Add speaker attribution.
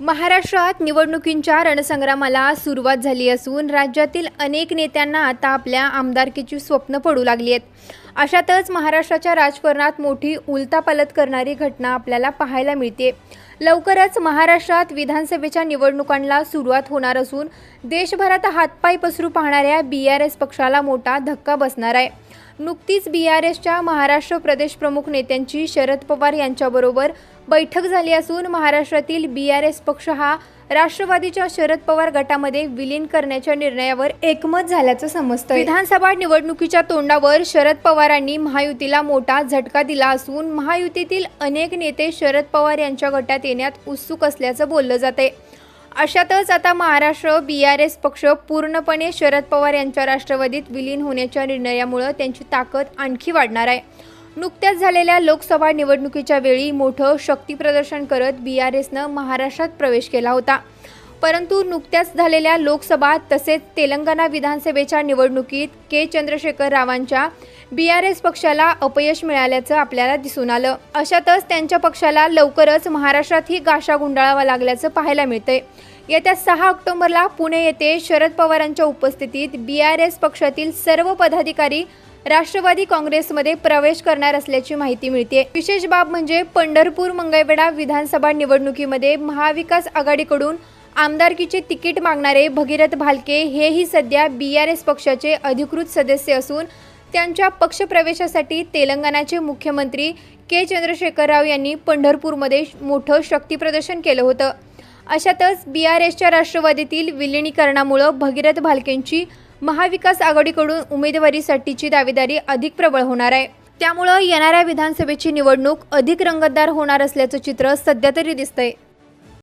Speaker 1: महाराष्ट्रात निवडणुकींच्या रणसंग्रामाला सुरुवात झाली असून राज्यातील अनेक नेत्यांना आता आपल्या आमदारकीची स्वप्न पडू लागली आहेत. अशातच महाराष्ट्राच्या राजकारणात मोठी उलतापालत करणारी घटना आपल्याला पाहायला मिळते. लवकरच महाराष्ट्रात विधानसभेच्या निवडणुकांना सुरुवात होणार असून देशभरात हातपाय पसरू पाहणाऱ्या बी आर एस पक्षाला मोठा धक्का बसणार आहे. नुकतीच बी आर एसच्या महाराष्ट्र प्रदेश प्रमुख नेत्यांची शरद पवार यांच्याबरोबर बैठक झाली असून महाराष्ट्रातील बी आर एस पक्ष हा राष्ट्रवादीच्या शरद पवार गटामध्ये विलीन करण्याच्या निर्णयावर एकमत झाल्याचं समजतं विधानसभा निवडणुकीच्या तोंडावर शरद पवारांनी महायुतीला मोठा झटका दिला असून महायुतीतील अनेक नेते शरद पवार यांच्या गटात येण्यात उत्सुक असल्याचं बोललं जाते अशातच आता महाराष्ट्र बी आर एस पक्ष पूर्णपणे शरद पवार यांच्या राष्ट्रवादीत विलीन होण्याच्या निर्णयामुळं त्यांची ताकद आणखी वाढणार आहे. नुकत्याच झालेल्या लोकसभा निवडणुकीच्या वेळी मोठं शक्तीप्रदर्शन करत बी आर एसनं महाराष्ट्रात प्रवेश केला होता. परंतु नुकत्याच झालेल्या लोकसभा तसेच तेलंगणा विधानसभेच्या निवडणुकीत के. चंद्रशेखर रावांच्या बी आर एस पक्षाला अपयश मिळाल्याचं आपल्याला दिसून आलं. अशातच त्यांच्या पक्षाला लवकरच महाराष्ट्रातही गाशा गुंडाळावा लागल्याचं पाहायला मिळतंय. येत्या सहा ऑक्टोबरला पुणे येथे शरद पवारांच्या उपस्थितीत बी आर एस पक्षातील सर्व पदाधिकारी राष्ट्रवादी काँग्रेसमध्ये प्रवेश करणार असल्याची माहिती मिळते विशेष बाब म्हणजे पंढरपूर मंगळवेढा विधानसभा निवडणुकीमध्ये महाविकास आघाडीकडून आमदारकीचे तिकीट मागणारे भगीरथ भालके हेही सध्या बी आर एस पक्षाचे अधिकृत सदस्य असून त्यांच्या पक्षप्रवेशासाठी तेलंगणाचे मुख्यमंत्री के चंद्रशेखर राव यांनी पंढरपूरमध्ये मोठं शक्तीप्रदर्शन केलं होतं. अशातच बी आर एसच्या राष्ट्रवादीतील विलिनीकरणामुळं भगीरथ भालकेंची महाविकास आघाडीकडून उमेदवारीसाठीची दावेदारी अधिक प्रबळ होणार आहे. त्यामुळं येणाऱ्या विधानसभेची निवडणूक अधिक रंगतदार होणार असल्याचं चित्र सध्या तरी दिसतंय.